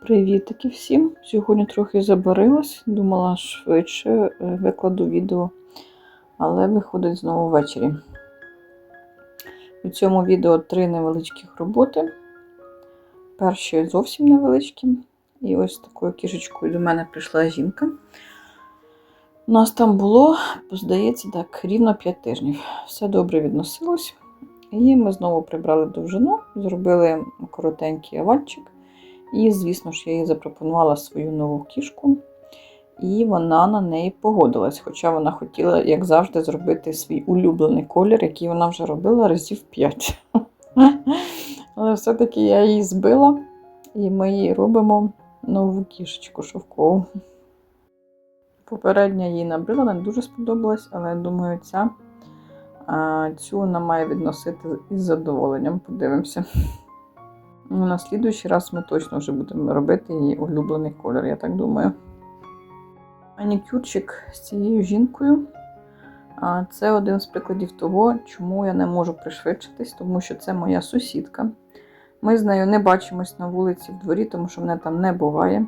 Привітики всім! Сьогодні трохи забарилась, думала швидше е, викладу відео, але виходить знову ввечері. У цьому відео три невеличких роботи. Перші зовсім невеличкі. І ось такою кішечкою до мене прийшла жінка. У нас там було, здається, так, рівно 5 тижнів. Все добре відносилось. І ми знову прибрали довжину, зробили коротенький овальчик. І, звісно ж, я їй запропонувала свою нову кішку, і вона на неї погодилась. Хоча вона хотіла, як завжди, зробити свій улюблений колір, який вона вже робила разів 5. Але все-таки я її збила, і ми їй робимо нову кішечку шовкову. Попередня їй набрила, не дуже сподобалась, але я думаю, ця цю вона має відносити із задоволенням. Подивимося. Ну, На слідуючий раз ми точно вже будемо робити її улюблений колір, я так думаю. Манікюрчик з цією жінкою. Це один з прикладів того, чому я не можу пришвидшитись, тому що це моя сусідка. Ми з нею не бачимось на вулиці в дворі, тому що мене там не буває.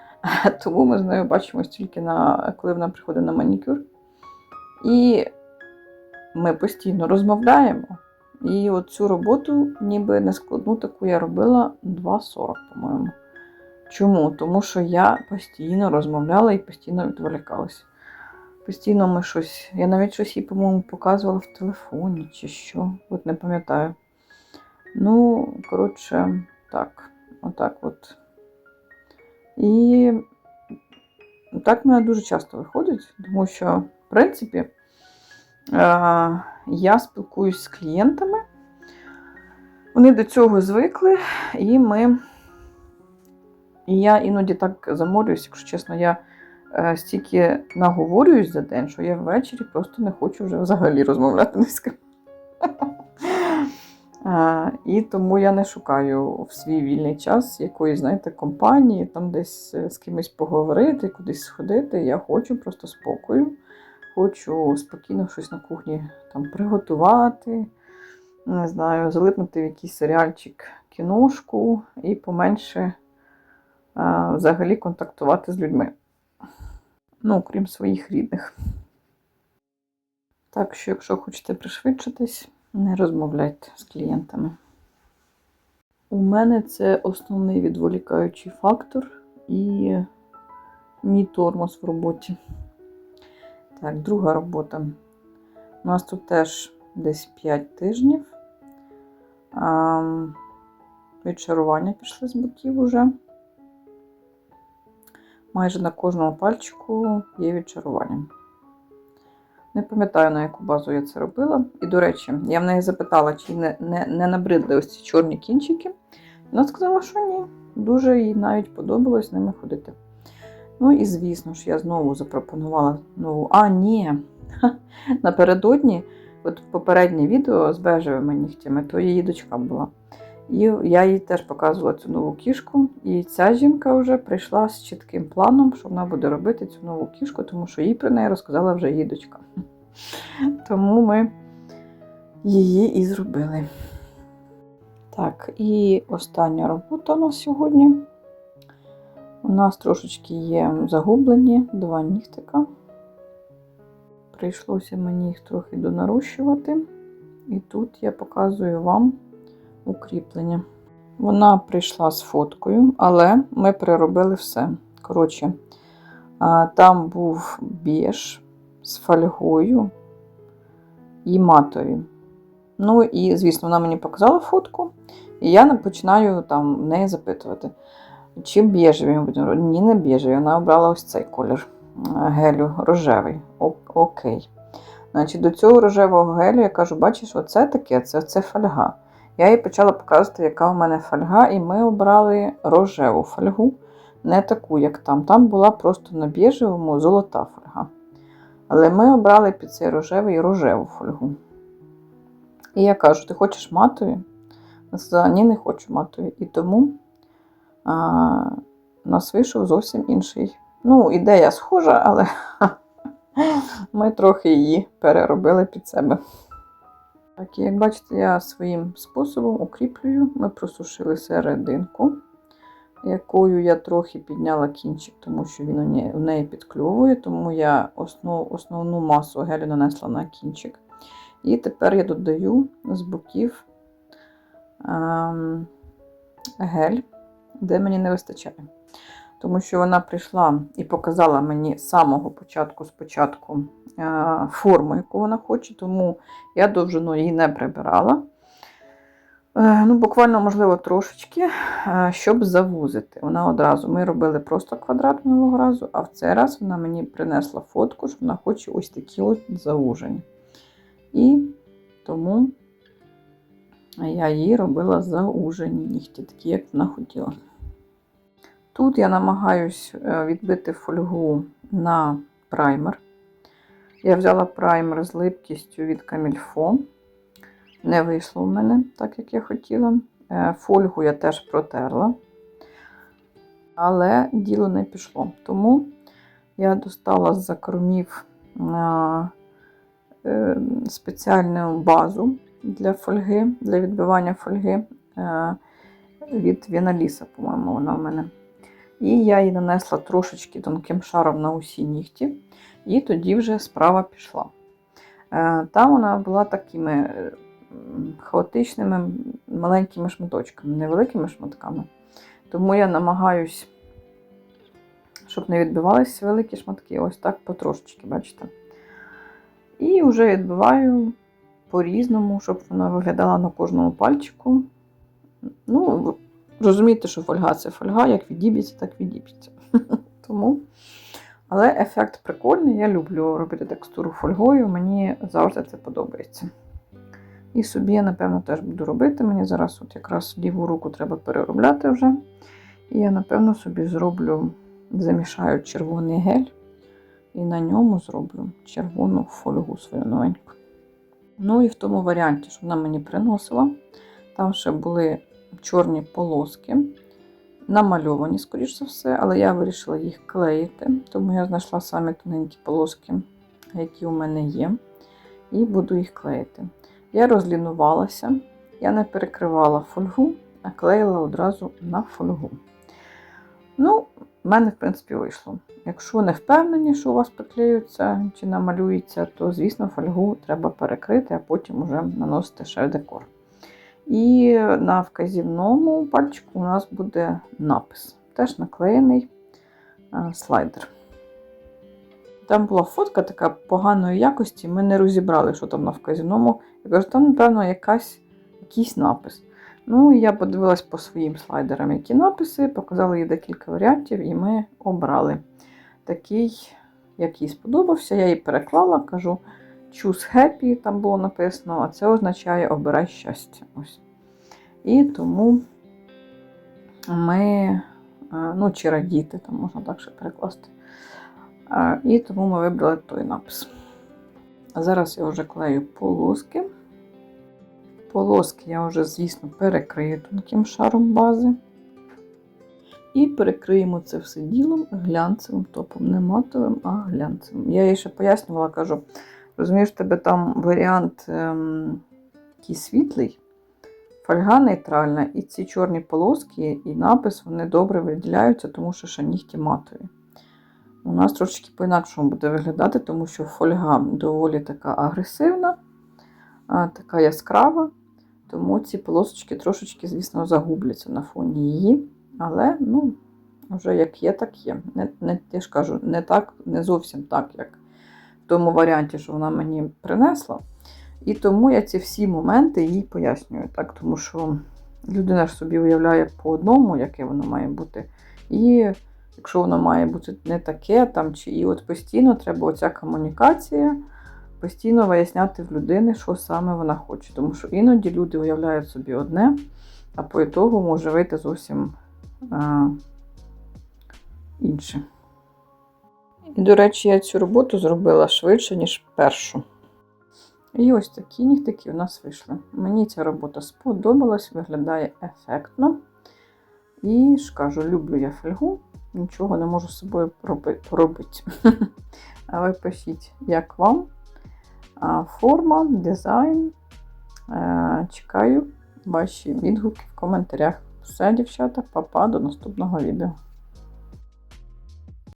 Тому ми з нею бачимось тільки на, коли вона приходить на манікюр. І ми постійно розмовляємо. І от цю роботу, ніби нескладну таку я робила 2,40, по-моєму. Чому? Тому що я постійно розмовляла і постійно відволікалася. Постійно ми щось. Я навіть щось їй, по-моєму, показувала в телефоні чи що. От не пам'ятаю. Ну, коротше, так, отак от. І так в мене дуже часто виходить, тому що, в принципі, я спілкуюсь з клієнтами. Вони до цього звикли, і ми. І я іноді так заморююсь, якщо чесно, я е, стільки наговорююсь за день, що я ввечері просто не хочу вже взагалі розмовляти ні з ким. І тому я не шукаю в свій вільний час якоїсь, знаєте, компанії, там десь е, з кимось поговорити, кудись сходити. Я хочу просто спокою. Хочу спокійно щось на кухні там приготувати, не знаю, залипнути в якийсь серіальчик, кіношку і поменше а, взагалі контактувати з людьми. Ну, крім своїх рідних. Так що, якщо хочете пришвидшитись, не розмовляйте з клієнтами. У мене це основний відволікаючий фактор і мій тормоз в роботі. Так, друга робота. У нас тут теж десь 5 тижнів. А, відчарування пішли з боків уже. Майже на кожному пальчику є відчарування. Не пам'ятаю, на яку базу я це робила. І, до речі, я в неї запитала, чи не, не, не набридли ось ці чорні кінчики. Вона сказала, що ні. Дуже їй навіть подобалось ними ходити. Ну і звісно ж, я знову запропонувала нову. А, ні. Напередодні, от попереднє відео з бежевими нігтями, то її дочка була. І я їй теж показувала цю нову кішку. І ця жінка вже прийшла з чітким планом, що вона буде робити цю нову кішку, тому що їй про неї розказала вже її дочка. Тому ми її і зробили. Так, і остання робота у нас сьогодні. У нас трошечки є загублені два нігтика. Прийшлося мені їх трохи донарощувати. І тут я показую вам укріплення. Вона прийшла з фоткою, але ми переробили все. Коротше, там був біж з фольгою і матові. Ну, і, звісно, вона мені показала фотку, і я починаю там в неї запитувати. Чи біжеві ми будемо робити? Ні, не біжеві. Вона обрала ось цей колір гелю рожевий. О, окей. Значить, До цього рожевого гелю я кажу, бачиш, оце таке, це, це фольга. Я їй почала показувати, яка у мене фольга, і ми обрали рожеву фольгу, не таку, як там. Там була просто на біжевому золота фольга. Але ми обрали під цей рожевий рожеву фольгу. І я кажу: ти хочеш матові? Вона сказала, ні, не хочу матові. І тому у нас вийшов зовсім інший. Ну, ідея схожа, але ми трохи її переробили під себе. Так, як бачите, я своїм способом укріплюю. Ми просушили серединку. якою я трохи підняла кінчик, тому що він у неї, підкльовує, тому я основ, основну масу гелю нанесла на кінчик. І тепер я додаю з боків ем, гель, де мені не вистачає. Тому що вона прийшла і показала мені з самого початку спочатку е, форму, яку вона хоче, тому я довжину її не прибирала. Е, Ну, буквально, можливо, трошечки, е, щоб завузити. Вона одразу, ми робили просто квадрат минулого разу, а в цей раз вона мені принесла фотку, що вона хоче ось такі от заужені. І тому я їй робила заужені нігті, такі, як вона хотіла. Тут я намагаюсь е, відбити фольгу на праймер. Я взяла праймер з липкістю від Камільфо. Не вийшло в мене так, як я хотіла. Е, Фольгу я теж протерла, але діло не пішло. Тому я достала з закромів е, спеціальну базу для фольги, для відбивання фольги від Віналіса, по-моєму, вона в мене. І я її нанесла трошечки тонким шаром на усі нігті, і тоді вже справа пішла. Е, Там вона була такими е, хаотичними маленькими шматочками, невеликими шматками. Тому я намагаюсь, щоб не відбивалися великі шматки, ось так потрошечки, бачите? І вже відбиваю по-різному, щоб вона виглядала на кожному пальчику. Ну, розумієте, що фольга це фольга, як відіб'ється, так відіб'ється. Тому. Але ефект прикольний, я люблю робити текстуру фольгою, мені завжди це подобається. І собі я, напевно, теж буду робити. Мені зараз от якраз ліву руку треба переробляти вже. І я, напевно, собі зроблю, замішаю червоний гель і на ньому зроблю червону фольгу свою новеньку. Ну і в тому варіанті, що вона мені приносила, там ще були чорні полоски, намальовані, скоріш за все, але я вирішила їх клеїти, тому я знайшла самі тоненькі полоски, які у мене є, і буду їх клеїти. Я розлінувалася, я не перекривала фольгу, а клеїла одразу на фольгу. Ну, в мене, в принципі, вийшло. Якщо не впевнені, що у вас приклеюється чи намалюється, то, звісно, фольгу треба перекрити, а потім вже наносити ще декор. І на вказівному пальчику у нас буде напис. Теж наклеєний е, слайдер. Там була фотка така поганої якості, ми не розібрали, що там на вказівному. Я кажу, там, напевно, якась, якийсь напис. Ну, я подивилась по своїм слайдерам, які написи, показала їй декілька варіантів, і ми обрали такий, який сподобався. Я її переклала, кажу choose happy, там було написано, а це означає обирай щастя. Ось. І тому ми, е, ну, чи радіти, там можна так ще перекласти. Е, І тому ми вибрали той напис. Зараз я вже клею полоски. Полоски я вже, звісно, перекрию тонким шаром бази. І перекриємо це все ділом глянцевим топом. Не матовим, а глянцевим. Я їй ще пояснювала, кажу, розумієш, тебе там варіант ем, такий світлий, фольга нейтральна, і ці чорні полоски і напис вони добре виділяються, тому що ще нігті матові. У нас трошечки по-інакшому буде виглядати, тому що фольга доволі така агресивна, така яскрава. Тому ці полосочки трошечки, звісно, загубляться на фоні її. Але, ну, вже як є, так є. Не, не, я ж кажу, не так, не зовсім так, як в тому варіанті, що вона мені принесла. І тому я ці всі моменти їй пояснюю. так, Тому що людина ж собі уявляє по одному, яке воно має бути. І якщо воно має бути не таке, там, чи і от постійно треба оця комунікація, постійно виясняти в людини, що саме вона хоче. Тому що іноді люди уявляють собі одне, а по ітогу може вийти зовсім а, інше. І, до речі, я цю роботу зробила швидше, ніж першу. І ось такі нігтики у нас вийшли. Мені ця робота сподобалась, виглядає ефектно. І ж кажу, люблю я фольгу, нічого не можу з собою поробити. А ви пишіть, як вам форма, дизайн. Е, Чекаю ваші відгуки в коментарях. Все, дівчата, папа, до наступного відео.